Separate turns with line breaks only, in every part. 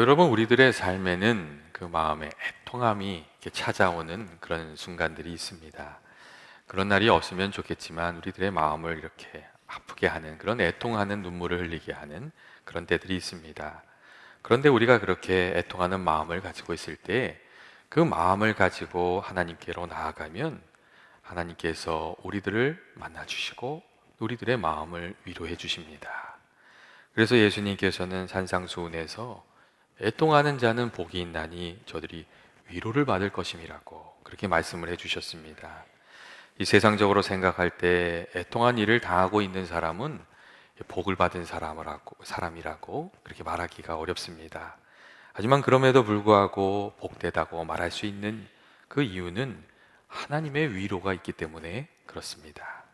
여러분, 우리들의 삶에는 그 마음의 애통함이 찾아오는 그런 순간들이 있습니다. 그런 날이 없으면 좋겠지만 우리들의 마음을 이렇게 아프게 하는 그런 애통하는 눈물을 흘리게 하는 그런 때들이 있습니다. 그런데 우리가 그렇게 애통하는 마음을 가지고 있을 때 그 마음을 가지고 하나님께로 나아가면 하나님께서 우리들을 만나 주시고 우리들의 마음을 위로해 주십니다. 그래서 예수님께서는 산상수훈에서 애통하는 자는 복이 있나니 저들이 위로를 받을 것임이라고 그렇게 말씀을 해 주셨습니다. 이 세상적으로 생각할 때 애통한 일을 당하고 있는 사람은 복을 받은 사람이라고, 사람이라고 그렇게 말하기가 어렵습니다. 하지만 그럼에도 불구하고 복되다고 말할 수 있는 그 이유는 하나님의 위로가 있기 때문에 그렇습니다.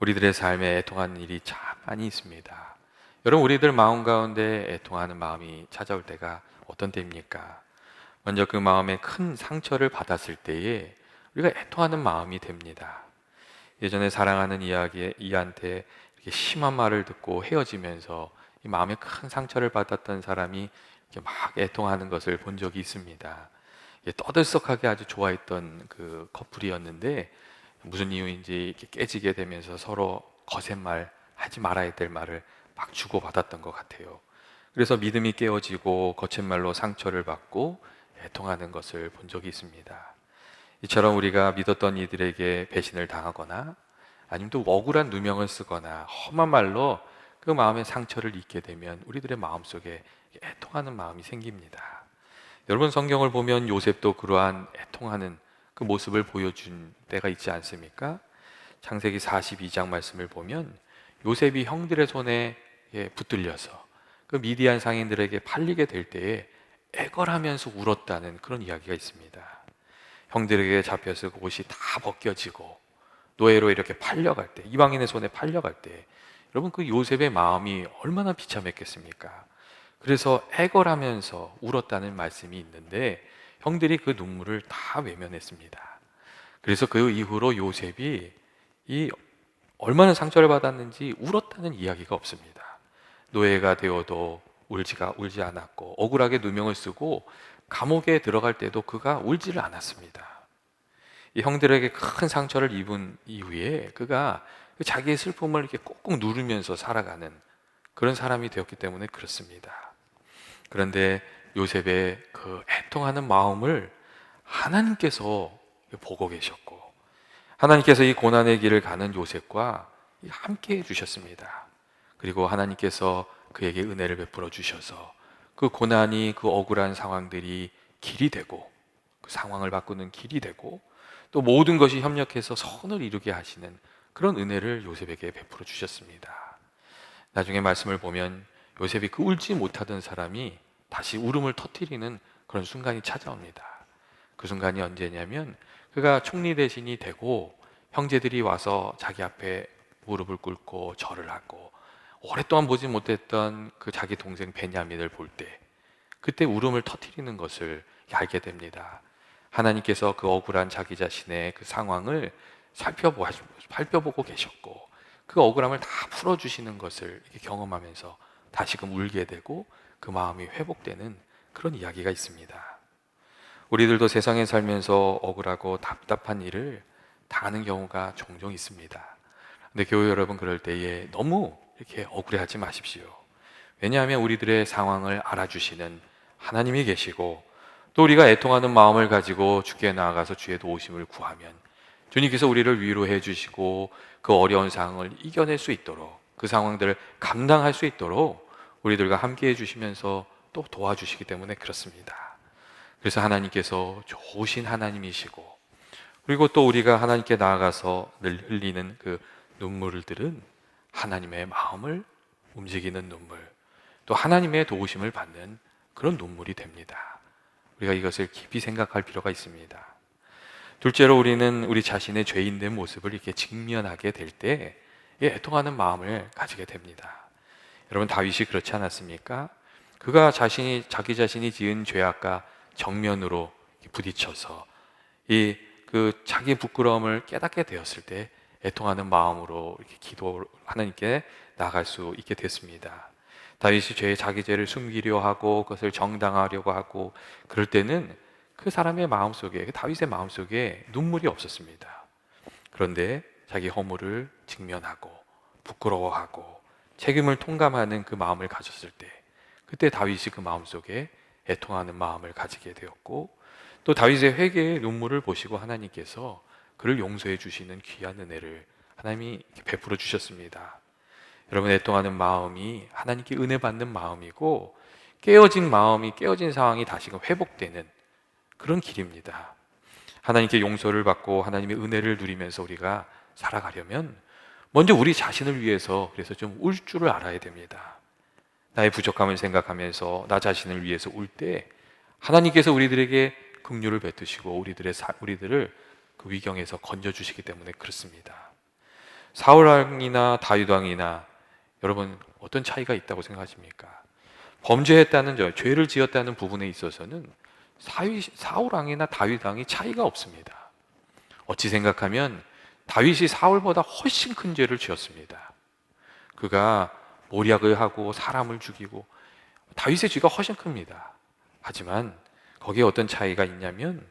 우리들의 삶에 애통하는 일이 참 많이 있습니다. 여러분, 우리들 마음 가운데 애통하는 마음이 찾아올 때가 어떤 때입니까? 먼저 그 마음에 큰 상처를 받았을 때에 우리가 애통하는 마음이 됩니다. 예전에 사랑하는 이야기, 이한테 이렇게 심한 말을 듣고 헤어지면서 이 마음에 큰 상처를 받았던 사람이 이렇게 막 애통하는 것을 본 적이 있습니다. 떠들썩하게 아주 좋아했던 그 커플이었는데 무슨 이유인지 깨지게 되면서 서로 거센 말 하지 말아야 될 말을 막 주고받았던 것 같아요. 그래서 믿음이 깨어지고 거친 말로 상처를 받고 애통하는 것을 본 적이 있습니다. 이처럼 우리가 믿었던 이들에게 배신을 당하거나 아니면 또 억울한 누명을 쓰거나 험한 말로 그 마음의 상처를 입게 되면 우리들의 마음속에 애통하는 마음이 생깁니다. 여러분 성경을 보면 요셉도 그러한 애통하는 그 모습을 보여준 때가 있지 않습니까? 창세기 42장 말씀을 보면 요셉이 형들의 손에 붙들려서 그 미디안 상인들에게 팔리게 될 때에 애걸하면서 울었다는 그런 이야기가 있습니다. 형들에게 잡혀서 그 옷이 다 벗겨지고 노예로 이렇게 팔려갈 때 이방인의 손에 팔려갈 때 여러분 그 요셉의 마음이 얼마나 비참했겠습니까? 그래서 애걸하면서 울었다는 말씀이 있는데 형들이 그 눈물을 다 외면했습니다. 그래서 그 이후로 요셉이 이 얼마나 상처를 받았는지 울었다는 이야기가 없습니다. 노예가 되어도 울지가 울지 않았고 억울하게 누명을 쓰고 감옥에 들어갈 때도 그가 울지를 않았습니다. 이 형들에게 큰 상처를 입은 이후에 그가 그 자기의 슬픔을 이렇게 꾹꾹 누르면서 살아가는 그런 사람이 되었기 때문에 그렇습니다. 그런데 요셉의 그 애통하는 마음을 하나님께서 보고 계셨고 하나님께서 이 고난의 길을 가는 요셉과 함께 해 주셨습니다. 그리고 하나님께서 그에게 은혜를 베풀어 주셔서 그 고난이 그 억울한 상황들이 길이 되고 그 상황을 바꾸는 길이 되고 또 모든 것이 협력해서 선을 이루게 하시는 그런 은혜를 요셉에게 베풀어 주셨습니다. 나중에 말씀을 보면 요셉이 그 울지 못하던 사람이 다시 울음을 터뜨리는 그런 순간이 찾아옵니다. 그 순간이 언제냐면 그가 총리 대신이 되고 형제들이 와서 자기 앞에 무릎을 꿇고 절을 하고 오랫동안 보지 못했던 그 자기 동생 베냐민을 볼 때 그때 울음을 터뜨리는 것을 알게 됩니다. 하나님께서 그 억울한 자기 자신의 그 상황을 살펴보, 살펴보고 계셨고 그 억울함을 다 풀어주시는 것을 경험하면서 다시금 울게 되고 그 마음이 회복되는 그런 이야기가 있습니다. 우리들도 세상에 살면서 억울하고 답답한 일을 당하는 경우가 종종 있습니다. 근데 교회 여러분 그럴 때에 너무 이렇게 억울해하지 마십시오. 왜냐하면 우리들의 상황을 알아주시는 하나님이 계시고 또 우리가 애통하는 마음을 가지고 주께 나아가서 주의 도우심을 구하면 주님께서 우리를 위로해 주시고 그 어려운 상황을 이겨낼 수 있도록 그 상황들을 감당할 수 있도록 우리들과 함께 해주시면서 또 도와주시기 때문에 그렇습니다. 그래서 하나님께서 좋으신 하나님이시고 그리고 또 우리가 하나님께 나아가서 늘 흘리는 그 눈물들은 하나님의 마음을 움직이는 눈물, 또 하나님의 도우심을 받는 그런 눈물이 됩니다. 우리가 이것을 깊이 생각할 필요가 있습니다. 둘째로 우리는 우리 자신의 죄인된 모습을 이렇게 직면하게 될 때 애통하는 마음을 가지게 됩니다. 여러분 다윗이 그렇지 않았습니까? 그가 자신이 자기 자신이 지은 죄악과 정면으로 부딪혀서 이 그 자기 부끄러움을 깨닫게 되었을 때 애통하는 마음으로 이렇게 기도 하나님께 나갈 수 있게 됐습니다. 다윗이 죄의 자기 죄를 숨기려 하고 그것을 정당화하려고 하고 그럴 때는 그 사람의 마음 속에 그 다윗의 마음 속에 눈물이 없었습니다. 그런데 자기 허물을 직면하고 부끄러워하고 책임을 통감하는 그 마음을 가졌을 때 그때 다윗이 그 마음 속에 애통하는 마음을 가지게 되었고 또 다윗의 회개의 눈물을 보시고 하나님께서 그를 용서해 주시는 귀한 은혜를 하나님이 베풀어 주셨습니다. 여러분 애통하는 마음이 하나님께 은혜 받는 마음이고 깨어진 마음이 깨어진 상황이 다시금 회복되는 그런 길입니다. 하나님께 용서를 받고 하나님의 은혜를 누리면서 우리가 살아가려면 먼저 우리 자신을 위해서 그래서 좀 울 줄을 알아야 됩니다. 나의 부족함을 생각하면서 나 자신을 위해서 울 때 하나님께서 우리들에게 긍휼을 베푸시고 우리들의 사, 우리들을 그 위경에서 건져 주시기 때문에 그렇습니다. 사울 왕이나 다윗 왕이나 여러분 어떤 차이가 있다고 생각하십니까? 범죄했다는 저 죄를 지었다는 부분에 있어서는 사울 왕이나 다윗 왕이 차이가 없습니다. 어찌 생각하면 다윗이 사울보다 훨씬 큰 죄를 지었습니다. 그가 모략을 하고 사람을 죽이고 다윗의 죄가 훨씬 큽니다. 하지만 거기에 어떤 차이가 있냐면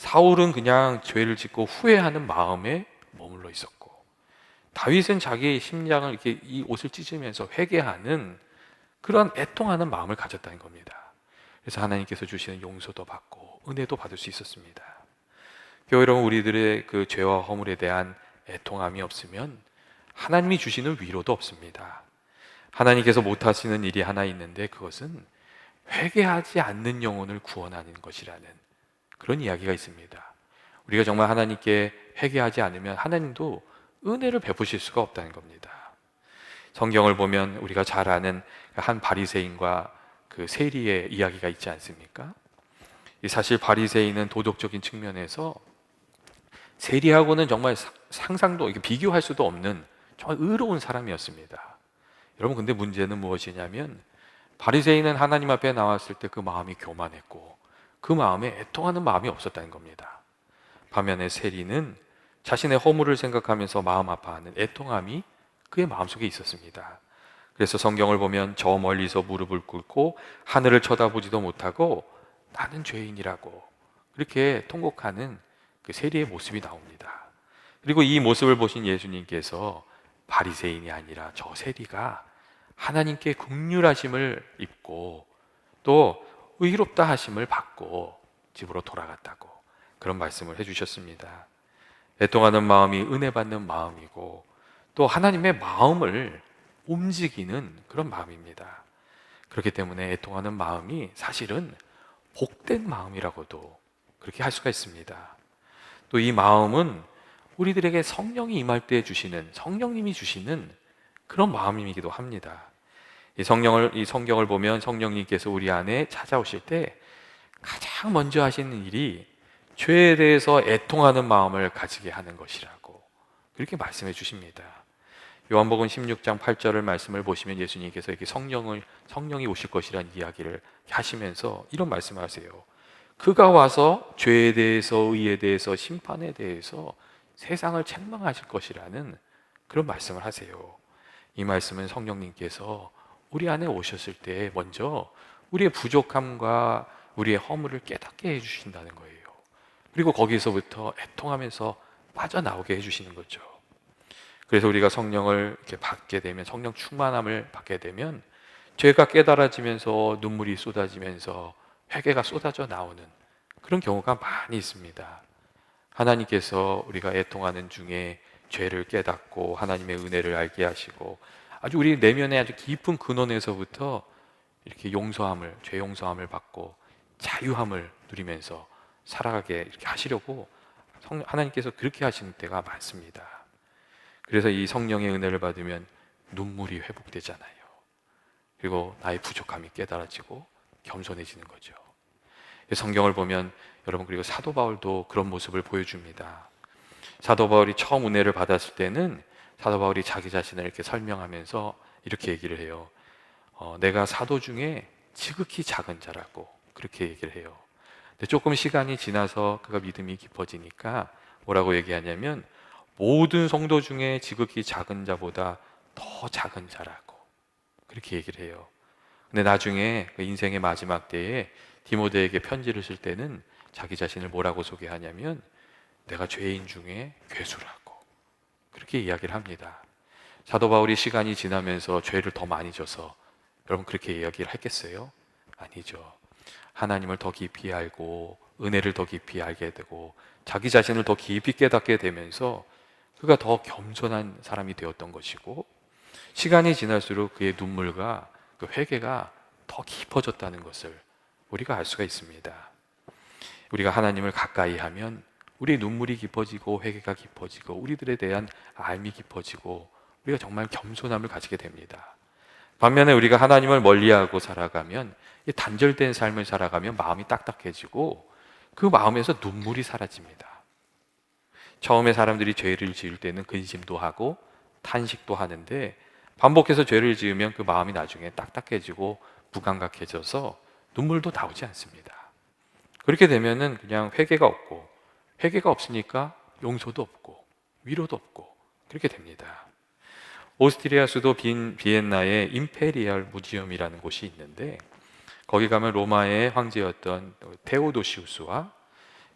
사울은 그냥 죄를 짓고 후회하는 마음에 머물러 있었고 다윗은 자기의 심장을 이렇게 이 옷을 찢으면서 회개하는 그런 애통하는 마음을 가졌다는 겁니다. 그래서 하나님께서 주시는 용서도 받고 은혜도 받을 수 있었습니다. 교회 여러분 우리들의 그 죄와 허물에 대한 애통함이 없으면 하나님이 주시는 위로도 없습니다. 하나님께서 못 하시는 일이 하나 있는데 그것은 회개하지 않는 영혼을 구원하는 것이라는 그런 이야기가 있습니다. 우리가 정말 하나님께 회개하지 않으면 하나님도 은혜를 베푸실 수가 없다는 겁니다. 성경을 보면 우리가 잘 아는 한 바리새인과 그 세리의 이야기가 있지 않습니까? 사실 바리새인은 도덕적인 측면에서 세리하고는 정말 상상도 비교할 수도 없는 정말 의로운 사람이었습니다. 여러분 근데 문제는 무엇이냐면 바리새인은 하나님 앞에 나왔을 때 그 마음이 교만했고 그 마음에 애통하는 마음이 없었다는 겁니다. 반면에 세리는 자신의 허물을 생각하면서 마음 아파하는 애통함이 그의 마음속에 있었습니다. 그래서 성경을 보면 저 멀리서 무릎을 꿇고 하늘을 쳐다보지도 못하고 나는 죄인이라고 그렇게 통곡하는 그 세리의 모습이 나옵니다. 그리고 이 모습을 보신 예수님께서 바리새인이 아니라 저 세리가 하나님께 극률하심을 입고 또 의롭다 하심을 받고 집으로 돌아갔다고 그런 말씀을 해주셨습니다. 애통하는 마음이 은혜 받는 마음이고 또 하나님의 마음을 움직이는 그런 마음입니다. 그렇기 때문에 애통하는 마음이 사실은 복된 마음이라고도 그렇게 할 수가 있습니다. 또 이 마음은 우리들에게 성령이 임할 때 주시는 성령님이 주시는 그런 마음이기도 합니다. 이 성령을 이 성경을 보면 성령님께서 우리 안에 찾아오실 때 가장 먼저 하시는 일이 죄에 대해서 애통하는 마음을 가지게 하는 것이라고 그렇게 말씀해 주십니다. 요한복음 16장 8절을 말씀을 보시면 예수님께서 이렇게 성령을 성령이 오실 것이라는 이야기를 하시면서 이런 말씀을 하세요. 그가 와서 죄에 대해서 의에 대해서 심판에 대해서 세상을 책망하실 것이라는 그런 말씀을 하세요. 이 말씀은 성령님께서 우리 안에 오셨을 때 먼저 우리의 부족함과 우리의 허물을 깨닫게 해주신다는 거예요. 그리고 거기서부터 애통하면서 빠져나오게 해주시는 거죠. 그래서 우리가 성령을 이렇게 받게 되면 성령 충만함을 받게 되면 죄가 깨달아지면서 눈물이 쏟아지면서 회개가 쏟아져 나오는 그런 경우가 많이 있습니다. 하나님께서 우리가 애통하는 중에 죄를 깨닫고 하나님의 은혜를 알게 하시고 아주 우리 내면의 아주 깊은 근원에서부터 이렇게 용서함을 죄 용서함을 받고 자유함을 누리면서 살아가게 이렇게 하시려고 성, 하나님께서 그렇게 하시는 때가 많습니다. 그래서 이 성령의 은혜를 받으면 눈물이 회복되잖아요. 그리고 나의 부족함이 깨달아지고 겸손해지는 거죠. 성경을 보면 여러분 그리고 사도 바울도 그런 모습을 보여줍니다. 사도 바울이 처음 은혜를 받았을 때는 사도 바울이 자기 자신을 이렇게 설명하면서 이렇게 얘기를 해요. 어, 내가 사도 중에 지극히 작은 자라고 그렇게 얘기를 해요. 근데 조금 시간이 지나서 그가 믿음이 깊어지니까 뭐라고 얘기하냐면 모든 성도 중에 지극히 작은 자보다 더 작은 자라고 그렇게 얘기를 해요. 근데 나중에 그 인생의 마지막 때에 디모데에게 편지를 쓸 때는 자기 자신을 뭐라고 소개하냐면 내가 죄인 중에 괴수라고 그렇게 이야기를 합니다. 사도 바울이 시간이 지나면서 죄를 더 많이 져서 여러분 그렇게 이야기를 했겠어요? 아니죠. 하나님을 더 깊이 알고 은혜를 더 깊이 알게 되고 자기 자신을 더 깊이 깨닫게 되면서 그가 더 겸손한 사람이 되었던 것이고 시간이 지날수록 그의 눈물과 그 회개가 더 깊어졌다는 것을 우리가 알 수가 있습니다. 우리가 하나님을 가까이 하면 우리의 눈물이 깊어지고 회개가 깊어지고 우리들에 대한 알미 깊어지고 우리가 정말 겸손함을 가지게 됩니다. 반면에 우리가 하나님을 멀리하고 살아가면 이 단절된 삶을 살아가면 마음이 딱딱해지고 그 마음에서 눈물이 사라집니다. 처음에 사람들이 죄를 지을 때는 근심도 하고 탄식도 하는데 반복해서 죄를 지으면 그 마음이 나중에 딱딱해지고 무감각해져서 눈물도 나오지 않습니다. 그렇게 되면은 그냥 회개가 없고 회개가 없으니까 용서도 없고 위로도 없고 그렇게 됩니다. 오스트리아 수도 빈, 비엔나에 임페리얼 무지엄이라는 곳이 있는데 거기 가면 로마의 황제였던 테오도시우스와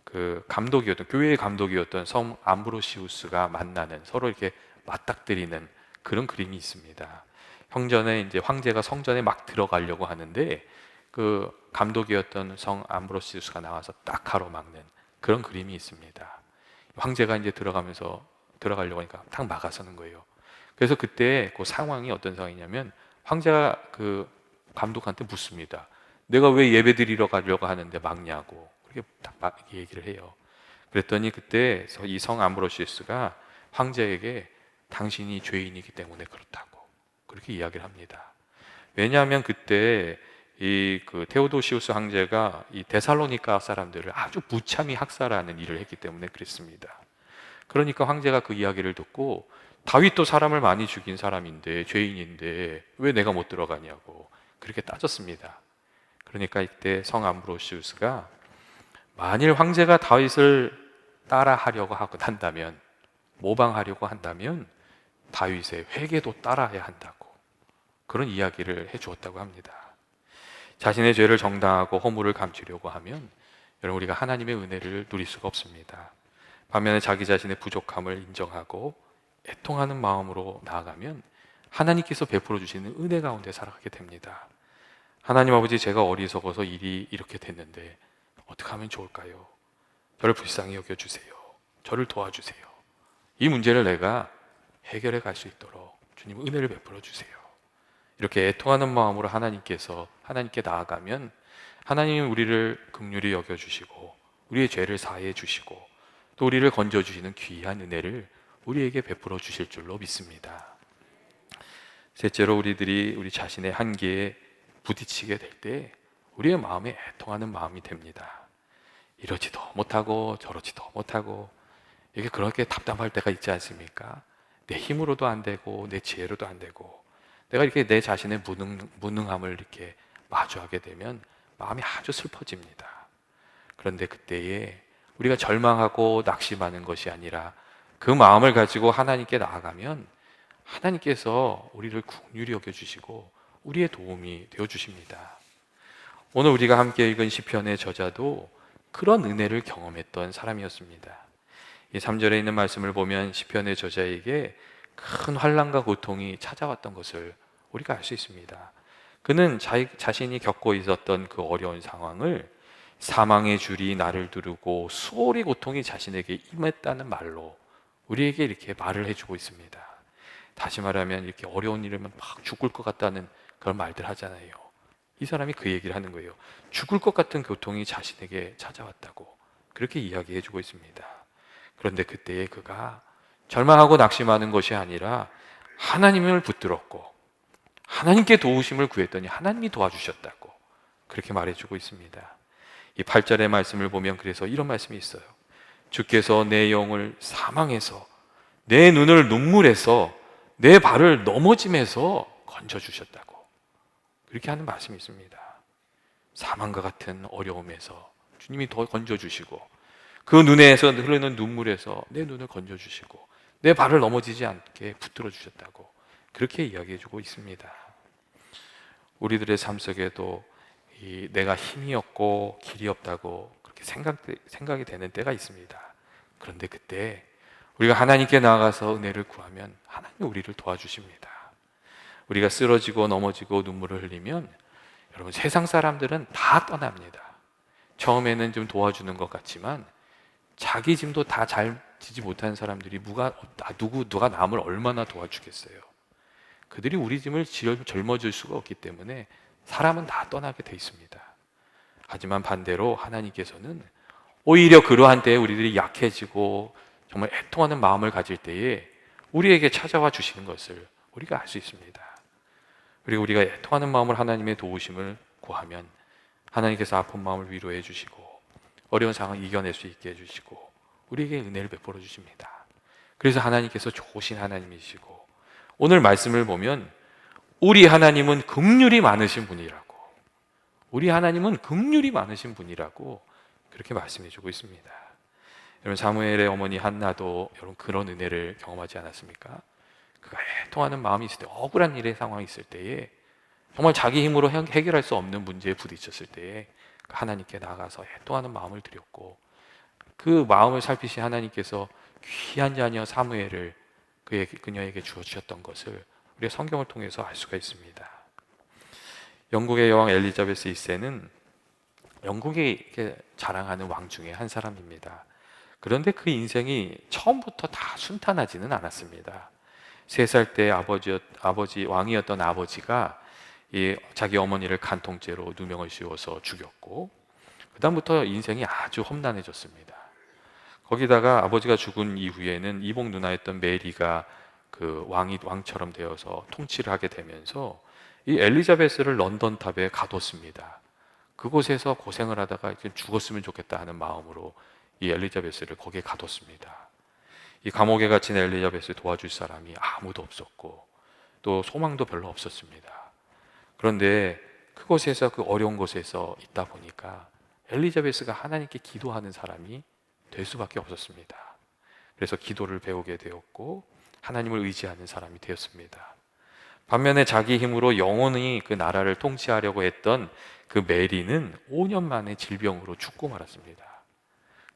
그 감독이었던 교회의 감독이었던 성 암브로시우스가 만나는 서로 이렇게 맞닥뜨리는 그런 그림이 있습니다. 형전에 이제 황제가 성전에 막 들어가려고 하는데 그 감독이었던 성 암브로시우스가 나와서 딱 가로막는 그런 그림이 있습니다. 황제가 이제 들어가면서 들어가려고 하니까 딱 막아서는 거예요. 그래서 그때 그 상황이 어떤 상황이냐면 황제가 그 감독한테 묻습니다. 내가 왜 예배 드리러 가려고 하는데 막냐고 그렇게 딱 얘기를 해요. 그랬더니 그때 이성 암브로시스가 황제에게 당신이 죄인이기 때문에 그렇다고 그렇게 이야기를 합니다. 왜냐하면 그때 이 그 테오도시우스 황제가 이 데살로니카 사람들을 아주 무참히 학살하는 일을 했기 때문에 그랬습니다. 그러니까 황제가 그 이야기를 듣고 다윗도 사람을 많이 죽인 사람인데 죄인인데 왜 내가 못 들어가냐고 그렇게 따졌습니다. 그러니까 이때 성 암브로시우스가 만일 황제가 다윗을 따라하려고 하고 한다면 모방하려고 한다면 다윗의 회개도 따라야 한다고 그런 이야기를 해 주었다고 합니다. 자신의 죄를 정당하고 허물을 감추려고 하면 여러분 우리가 하나님의 은혜를 누릴 수가 없습니다. 반면에 자기 자신의 부족함을 인정하고 애통하는 마음으로 나아가면 하나님께서 베풀어 주시는 은혜 가운데 살아가게 됩니다. 하나님 아버지 제가 어리석어서 일이 이렇게 됐는데 어떻게 하면 좋을까요? 저를 불쌍히 여겨 주세요. 저를 도와주세요. 이 문제를 내가 해결해 갈 수 있도록 주님 은혜를 베풀어 주세요. 이렇게 애통하는 마음으로 하나님께서 하나님께 나아가면 하나님 우리를 긍휼히 여겨 주시고 우리의 죄를 사해 주시고 또 우리를 건져 주시는 귀한 은혜를 우리에게 베풀어 주실 줄로 믿습니다. 셋째로 우리들이 우리 자신의 한계에 부딪히게 될 때 우리의 마음에 애통하는 마음이 됩니다. 이러지도 못하고 저러지도 못하고 이게 그렇게 답답할 때가 있지 않습니까? 내 힘으로도 안 되고 내 지혜로도 안 되고 내가 이렇게 내 자신의 무능, 무능함을 이렇게 마주하게 되면 마음이 아주 슬퍼집니다. 그런데 그때에 우리가 절망하고 낙심하는 것이 아니라 그 마음을 가지고 하나님께 나아가면 하나님께서 우리를 국률이 여겨 주시고 우리의 도움이 되어 주십니다. 오늘 우리가 함께 읽은 시편의 저자도 그런 은혜를 경험했던 사람이었습니다. 이 3절에 있는 말씀을 보면 시편의 저자에게 큰 환란과 고통이 찾아왔던 것을 우리가 알 수 있습니다. 그는 자, 자신이 겪고 있었던 그 어려운 상황을 사망의 줄이 나를 두르고 수월의 고통이 자신에게 임했다는 말로 우리에게 이렇게 말을 해주고 있습니다. 다시 말하면 이렇게 어려운 일이면 막 죽을 것 같다는 그런 말들 하잖아요. 이 사람이 그 얘기를 하는 거예요. 죽을 것 같은 고통이 자신에게 찾아왔다고 그렇게 이야기해 주고 있습니다. 그런데 그때에 그가 절망하고 낙심하는 것이 아니라 하나님을 붙들었고 하나님께 도우심을 구했더니 하나님이 도와주셨다고 그렇게 말해주고 있습니다. 이 8절의 말씀을 보면 그래서 이런 말씀이 있어요. 주께서 내 영을 사망해서 내 눈을 눈물에서 내 발을 넘어짐에서 건져주셨다고 그렇게 하는 말씀이 있습니다. 사망과 같은 어려움에서 주님이 더 건져주시고 그 눈에서 흐르는 눈물에서 내 눈을 건져주시고 내 발을 넘어지지 않게 붙들어 주셨다고 그렇게 이야기해주고 있습니다. 우리들의 삶 속에도 이 내가 힘이 없고 길이 없다고 그렇게 생각, 생각이 되는 때가 있습니다. 그런데 그때 우리가 하나님께 나아가서 은혜를 구하면 하나님이 우리를 도와주십니다. 우리가 쓰러지고 넘어지고 눈물을 흘리면 여러분 세상 사람들은 다 떠납니다. 처음에는 좀 도와주는 것 같지만 자기 짐도 다 잘 지지 못하는 사람들이 누가 아, 누구 누가 남을 얼마나 도와주겠어요. 그들이 우리 짐을 질- 짊어질 수가 없기 때문에 사람은 다 떠나게 돼 있습니다. 하지만 반대로 하나님께서는 오히려 그러한 때에 우리들이 약해지고 정말 애통하는 마음을 가질 때에 우리에게 찾아와 주시는 것을 우리가 알 수 있습니다. 그리고 우리가 애통하는 마음을 하나님의 도우심을 구하면 하나님께서 아픈 마음을 위로해 주시고 어려운 상황을 이겨낼 수 있게 해 주시고 우리에게 은혜를 베풀어 주십니다. 그래서 하나님께서 좋으신 하나님이시고 오늘 말씀을 보면 우리 하나님은 긍휼이 많으신 분이라고 우리 하나님은 긍휼이 많으신 분이라고 그렇게 말씀해 주고 있습니다. 여러분 사무엘의 어머니 한나도 여러분 그런 은혜를 경험하지 않았습니까? 그가 애통하는 마음이 있을 때 억울한 일의 상황이 있을 때에 정말 자기 힘으로 해- 해결할 수 없는 문제에 부딪혔을 때에 하나님께 나가서 애통하는 마음을 드렸고 그 마음을 살피신 하나님께서 귀한 자녀 사무엘을 그에게 그녀에게 주어 주셨던 것을 우리가 성경을 통해서 알 수가 있습니다. 영국의 여왕 엘리자베스 2세는 영국이 자랑하는 왕 중에 한 사람입니다. 그런데 그 인생이 처음부터 다 순탄하지는 않았습니다. 세 살 때 아버지 아버지 왕이었던 아버지가 이 자기 어머니를 간통죄로 누명을 씌워서 죽였고 그다음부터 인생이 아주 험난해졌습니다. 거기다가 아버지가 죽은 이후에는 이복 누나였던 메리가 그 왕이 왕처럼 되어서 통치를 하게 되면서 이 엘리자베스를 런던 탑에 가뒀습니다. 그곳에서 고생을 하다가 죽었으면 좋겠다 하는 마음으로 이 엘리자베스를 거기에 가뒀습니다. 이 감옥에 갇힌 엘리자베스를 도와줄 사람이 아무도 없었고 또 소망도 별로 없었습니다. 그런데 그곳에서 그 어려운 곳에서 있다 보니까 엘리자베스가 하나님께 기도하는 사람이 될 수밖에 없었습니다. 그래서 기도를 배우게 되었고 하나님을 의지하는 사람이 되었습니다. 반면에 자기 힘으로 영원히 그 나라를 통치하려고 했던 그 메리는 5년 만에 질병으로 죽고 말았습니다.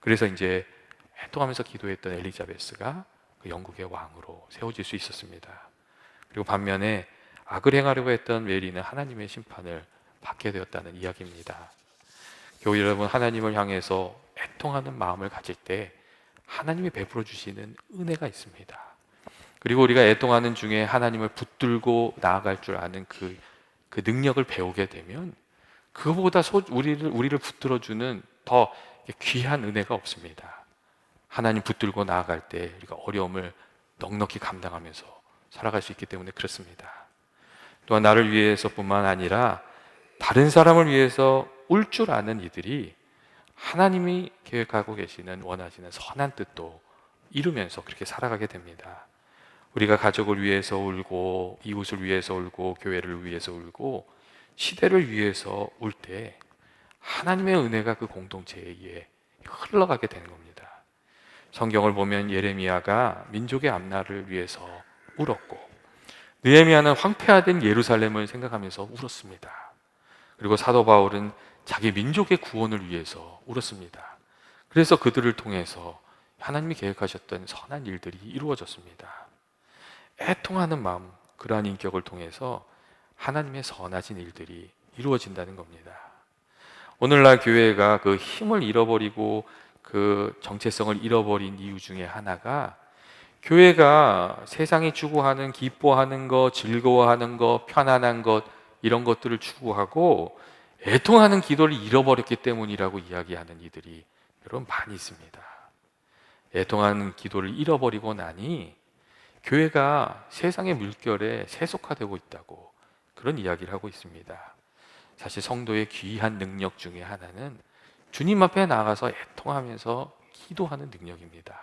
그래서 이제 애통하면서 기도했던 엘리자베스가 그 영국의 왕으로 세워질 수 있었습니다. 그리고 반면에 악을 행하려고 했던 메리는 하나님의 심판을 받게 되었다는 이야기입니다. 교회 여러분 하나님을 향해서 애통하는 마음을 가질 때 하나님이 베풀어 주시는 은혜가 있습니다. 그리고 우리가 애통하는 중에 하나님을 붙들고 나아갈 줄 아는 그, 그 능력을 배우게 되면 그보다 소, 우리를 우리를 붙들어 주는 더 귀한 은혜가 없습니다. 하나님 붙들고 나아갈 때 우리가 어려움을 넉넉히 감당하면서 살아갈 수 있기 때문에 그렇습니다. 또한 나를 위해서뿐만 아니라 다른 사람을 위해서 울줄 아는 이들이 하나님이 계획하고 계시는 원하시는 선한 뜻도 이루면서 그렇게 살아가게 됩니다. 우리가 가족을 위해서 울고 이웃을 위해서 울고 교회를 위해서 울고 시대를 위해서 울 때 하나님의 은혜가 그 공동체에 의해 흘러가게 되는 겁니다. 성경을 보면 예레미야가 민족의 앞날을 위해서 울었고 느헤미야는 황폐화된 예루살렘을 생각하면서 울었습니다. 그리고 사도 바울은 자기 민족의 구원을 위해서 울었습니다. 그래서 그들을 통해서 하나님이 계획하셨던 선한 일들이 이루어졌습니다. 애통하는 마음, 그러한 인격을 통해서 하나님의 선하신 일들이 이루어진다는 겁니다. 오늘날 교회가 그 힘을 잃어버리고 그 정체성을 잃어버린 이유 중에 하나가 교회가 세상이 추구하는 기뻐하는 것, 즐거워하는 것, 편안한 것 이런 것들을 추구하고 애통하는 기도를 잃어버렸기 때문이라고 이야기하는 이들이 여러분 많이 있습니다. 애통하는 기도를 잃어버리고 나니 교회가 세상의 물결에 세속화되고 있다고 그런 이야기를 하고 있습니다. 사실 성도의 귀한 능력 중에 하나는 주님 앞에 나가서 애통하면서 기도하는 능력입니다.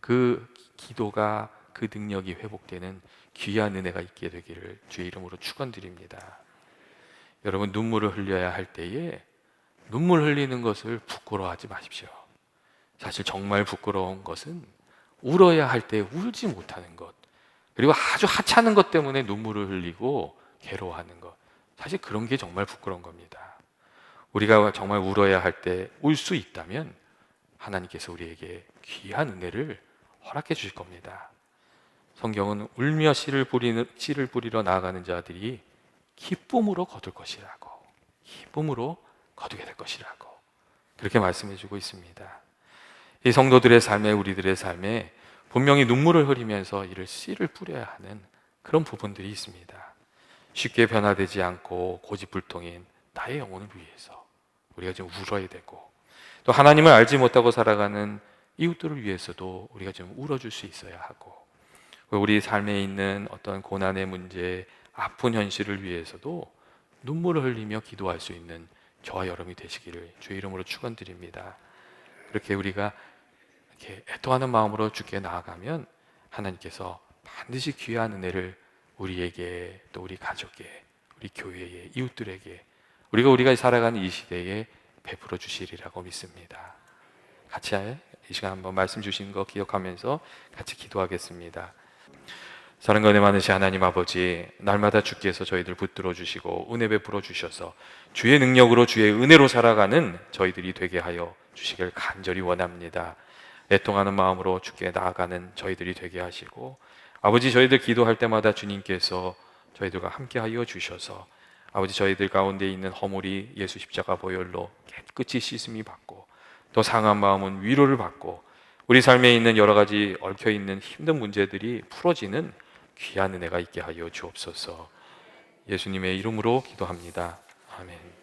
그 기도가 그 능력이 회복되는 귀한 은혜가 있게 되기를 주의 이름으로 축원드립니다. 여러분 눈물을 흘려야 할 때에 눈물 흘리는 것을 부끄러워하지 마십시오. 사실 정말 부끄러운 것은 울어야 할 때 울지 못하는 것, 그리고 아주 하찮은 것 때문에 눈물을 흘리고 괴로워하는 것. 사실 그런 게 정말 부끄러운 겁니다. 우리가 정말 울어야 할 때 울 수 있다면 하나님께서 우리에게 귀한 은혜를 허락해 주실 겁니다. 성경은 울며 씨를 뿌리는 씨를 뿌리러 나아가는 자들이 기쁨으로 거둘 것이라고 기쁨으로 거두게 될 것이라고 그렇게 말씀해 주고 있습니다. 이 성도들의 삶에 우리들의 삶에 분명히 눈물을 흘리면서 이를 씨를 뿌려야 하는 그런 부분들이 있습니다. 쉽게 변화되지 않고 고집불통인 나의 영혼을 위해서 우리가 좀 울어야 되고 또 하나님을 알지 못하고 살아가는 이웃들을 위해서도 우리가 좀 울어줄 수 있어야 하고 우리 삶에 있는 어떤 고난의 문제, 아픈 현실을 위해서도 눈물을 흘리며 기도할 수 있는 저와 여러분이 되시기를 주의 이름으로 축원드립니다. 그렇게 우리가 이렇게 애통하는 마음으로 주께 나아가면 하나님께서 반드시 귀한 은혜를 우리에게 또 우리 가족에 우리 교회에 이웃들에게 우리가 우리가 살아가는 이 시대에 베풀어 주시리라고 믿습니다. 같이 이 시간 한번 말씀 주신 거 기억하면서 같이 기도하겠습니다. 사랑과 은혜 많으신 하나님 아버지 날마다 주께서 저희들 붙들어 주시고 은혜 베풀어 주셔서 주의 능력으로 주의 은혜로 살아가는 저희들이 되게 하여 주시길 간절히 원합니다. 애통하는 마음으로 주께 나아가는 저희들이 되게 하시고 아버지 저희들 기도할 때마다 주님께서 저희들과 함께 하여 주셔서 아버지 저희들 가운데 있는 허물이 예수 십자가 보혈로 깨끗이 씻음이 받고 또 상한 마음은 위로를 받고 우리 삶에 있는 여러 가지 얽혀 있는 힘든 문제들이 풀어지는 귀한 은혜가 있게 하여 주옵소서. 예수님의 이름으로 기도합니다. 아멘.